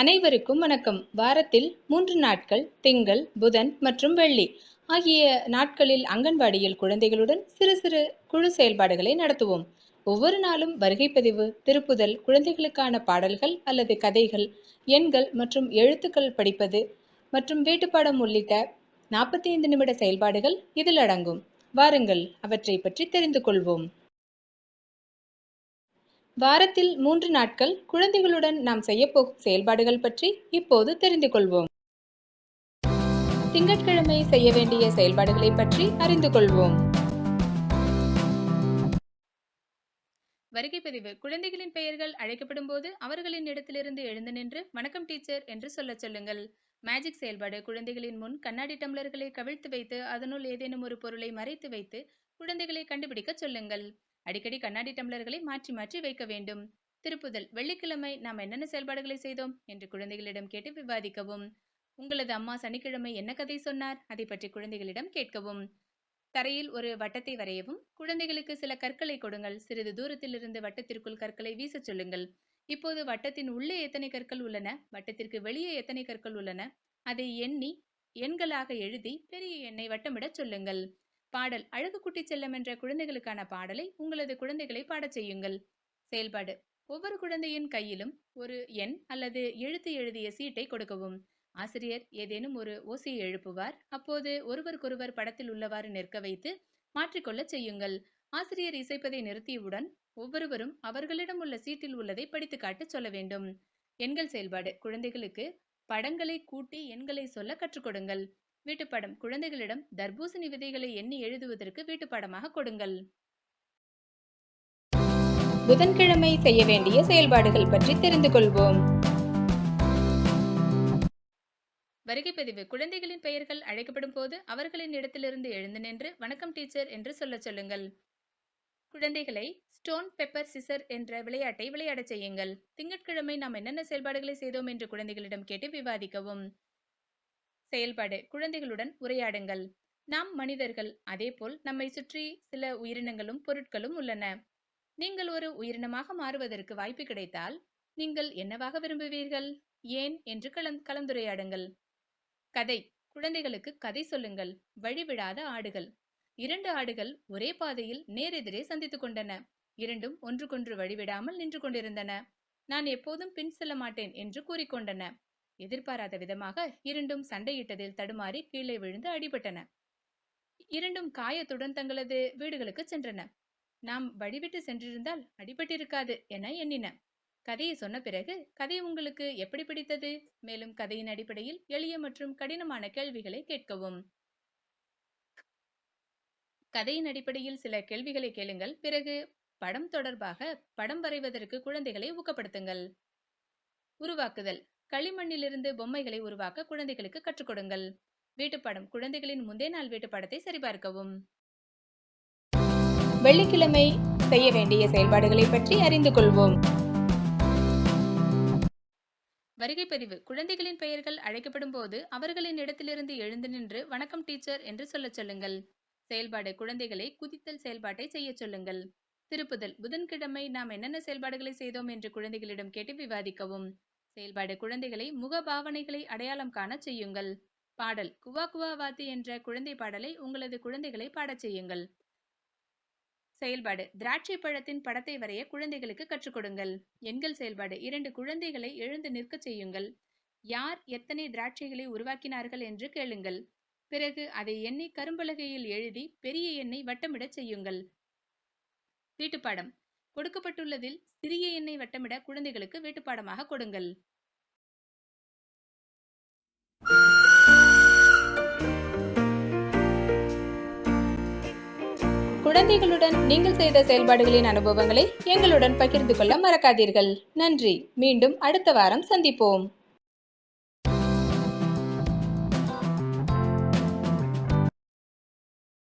அனைவருக்கும் வணக்கம். வாரத்தில் மூன்று நாட்கள் திங்கள் புதன் மற்றும் வெள்ளி ஆகிய நாட்களில் அங்கன்வாடியில் குழந்தைகளுடன் சிறு சிறு குழு செயல்பாடுகளை நடத்துவோம். ஒவ்வொரு நாளும் வருகை பதிவு திருப்புதல் குழந்தைகளுக்கான பாடல்கள் அல்லது கதைகள் எண்கள் மற்றும் எழுத்துக்கள் படிப்பது மற்றும் வீட்டுப்பாடம் உள்ளிட்ட நாற்பத்தி ஐந்து நிமிட செயல்பாடுகள் இதில் அடங்கும். வாருங்கள் அவற்றை பற்றி தெரிந்து கொள்வோம். வாரத்தில் மூன்று நாட்கள் குழந்தைகளுடன் நாம் செய்யப்போகும் செயல்பாடுகள் பற்றி இப்போது தெரிந்து கொள்வோம். திங்கட்கிழமை செய்ய வேண்டிய செயல்பாடுகளை பற்றி அறிந்து கொள்வோம். வருகை பதிவு. குழந்தைகளின் பெயர்கள் அழைக்கப்படும் போது அவர்களின் இடத்திலிருந்து எழுந்து நின்று வணக்கம் டீச்சர் என்று சொல்லச் சொல்லுங்கள். மேஜிக் செயல்பாடு. குழந்தைகளின் முன் கண்ணாடி டம்ளர்களை கவிழ்த்து வைத்து அதனுள் ஏதேனும் ஒரு பொருளை மறைத்து வைத்து குழந்தைகளை கண்டுபிடிக்க சொல்லுங்கள். அடிக்கடி கண்ணாடி டம்ளர்களை மாற்றி மாற்றி வைக்க வேண்டும். திருப்புதல் வெள்ளிக்கிழமை நாம் என்னென்ன செயல்பாடுகளை செய்தோம் என்று குழந்தைகளிடம் கேட்டு விவாதிக்கவும். உங்களது அம்மா சனிக்கிழமை என்ன கதை சொன்னார்? அதை பற்றி குழந்தைகளிடம் கேட்கவும். தரையில் ஒரு வட்டத்தை வரையவும் குழந்தைகளுக்கு சில கற்களை கொடுங்கள். சிறிது தூரத்தில் இருந்து வட்டத்திற்குள் கற்களை வீசச் சொல்லுங்கள். இப்போது வட்டத்தின் உள்ளே எத்தனை கற்கள் உள்ளன? வட்டத்திற்கு வெளியே எத்தனை கற்கள் உள்ளன? அதை எண்ணி எண்களாக எழுதி பெரிய எண்ணை வட்டமிடச் சொல்லுங்கள். பாடல் அழகு குட்டி செல்லம் என்ற குழந்தைகளுக்கான பாடலை உங்களது குழந்தைகளை பாடச் செய்யுங்கள். செயல்பாடு. ஒவ்வொரு குழந்தையின் கையிலும் ஒரு எண் அல்லது எழுத்து எழுதிய சீட்டை கொடுக்கவும். ஆசிரியர் ஏதேனும் ஒரு ஓசையை எழுப்புவார். அப்போது ஒருவருக்கொருவர் படத்தில் உள்ளவாறு நிற்க வைத்து மாற்றிக்கொள்ளச் செய்யுங்கள். ஆசிரியர் இசைப்பதை நிறுத்தியவுடன் ஒவ்வொருவரும் அவர்களிடம் உள்ள சீட்டில் உள்ளதை படித்து காட்டச் சொல்ல வேண்டும். எண்கள் செயல்பாடு. குழந்தைகளுக்கு படங்களை கூட்டி எண்களை சொல்ல கற்றுக் கொடுங்கள். வீட்டுப்பாடம். குழந்தைகளிடம் தர்பூசணி விதைகளை எண்ணி எழுதுவதற்கு வீட்டுப்பாடமாக கொடுங்கள். புதன்கிழமை செய்ய வேண்டிய செயல்பாடுகள் பற்றி தெரிந்து கொள்வோம். வருகை பதிவு. குழந்தைகளின் பெயர்கள் அழைக்கப்படும் போது அவர்களின் இடத்திலிருந்து எழுந்து நின்று வணக்கம் டீச்சர் என்று சொல்லச் சொல்லுங்கள். குழந்தைகளை ஸ்டோன் பெப்பர் சிசர் என்ற விளையாட்டை விளையாடச் செய்யுங்கள். திங்கட்கிழமை நாம் என்னென்ன செயல்பாடுகளை செய்தோம் என்று குழந்தைகளிடம் கேட்டு விவாதிக்கவும். செயல்பாடு. குழந்தைகளுடன் உரையாடுங்கள். நாம் மனிதர்கள் அதேபோல் நம்மை சுற்றி சில உயிரினங்களும் பொருட்களும் உள்ளன. நீங்கள் ஒரு உயிரினமாக மாறுவதற்கு வாய்ப்பு கிடைத்தால் நீங்கள் என்னவாக விரும்புவீர்கள்? ஏன் என்று கலந் கலந்துரையாடுங்கள். கதை. குழந்தைகளுக்கு கதை சொல்லுங்கள். வழிவிடாத ஆடுகள். இரண்டு ஆடுகள் ஒரே பாதையில் நேரெதிரே சந்தித்துக் கொண்டன. இரண்டும் ஒன்றுக்கொன்று வழிவிடாமல் நின்று கொண்டிருந்தன. நான் எப்போதும் பின் செல்ல மாட்டேன் என்று கூறிக்கொண்டன எதிர்பாராத விதமாக இரண்டும் சண்டையிட்டதில் தடுமாறி கீழே விழுந்து அடிபட்டன. இரண்டும் காயத்துடன் தங்களது வீடுகளுக்கு சென்றன. நாம் வழிவிட்டு சென்றிருந்தால் அடிபட்டிருக்காது என எண்ணின. கதையை சொன்ன பிறகு கதை உங்களுக்கு எப்படி பிடித்தது? மேலும் கதையின் அடிப்படையில் எளிய மற்றும் கடினமான கேள்விகளை கேட்கவும். கதையின் அடிப்படையில் சில கேள்விகளை கேளுங்கள். பிறகு படம் தொடர்பாக படம் வரைவதற்கு குழந்தைகளை ஊக்கப்படுத்துங்கள். உருவாக்குதல். களிமண்ணிலிருந்து பொம்மைகளை உருவாக்க குழந்தைகளுக்கு கற்றுக் கொடுங்கள். வீட்டுப்பாடம் குழந்தைகளின் முந்தைய நாள் வீட்டுப்பாடத்தை சரிபார்க்கவும். வெள்ளிக்கிழமை செய்ய வேண்டிய செயல்பாடுகளை பற்றி அறிந்து கொள்வோம். வருகை பதிவு. குழந்தைகளின் பெயர்கள் அழைக்கப்படும் போது அவர்களின் இடத்திலிருந்து எழுந்து நின்று வணக்கம் டீச்சர் என்று சொல்லச் சொல்லுங்கள். செயல்பாடு குழந்தைகளை குதித்தல் செயல்பாட்டை செய்ய சொல்லுங்கள். திருப்புதல். புதன்கிழமை நாம் என்னென்ன செயல்பாடுகளை செய்தோம் என்று குழந்தைகளிடம் கேட்டு விவாதிக்கவும். செயல்பாடு குழந்தைகளை முக பாவனைகளை அடையாளம் காண செய்யுங்கள். பாடல் குவா குவா வாத்தி என்ற குழந்தை பாடலை உங்களது குழந்தைகளை பாடச் செய்யுங்கள். செயல்பாடு திராட்சை பழத்தின் படத்தை வரைய குழந்தைகளுக்கு கற்றுக் கொடுங்கள். எண்கள் செயல்பாடு இரண்டு குழந்தைகளை எழுந்து நிற்க செய்யுங்கள். யார் எத்தனை திராட்சைகளை உருவாக்கினார்கள் என்று கேளுங்கள். பிறகு அதை எண்ணி கரும்பலகையில் எழுதி பெரிய எண்ணை வட்டமிடச் செய்யுங்கள். வீட்டுப்பாடம் கொடுக்கப்பட்டுள்ளதில் சிறிய எண்ணை வட்டமிட குழந்தைகளுக்கு வீட்டுப்பாடமாக கொடுங்கள். குழந்தைகளுடன் நீங்கள் செய்த செயல்பாடுகளின் அனுபவங்களை எங்களுடன் பகிர்ந்து கொள்ள மறக்காதீர்கள். நன்றி. மீண்டும் அடுத்த வாரம் சந்திப்போம்.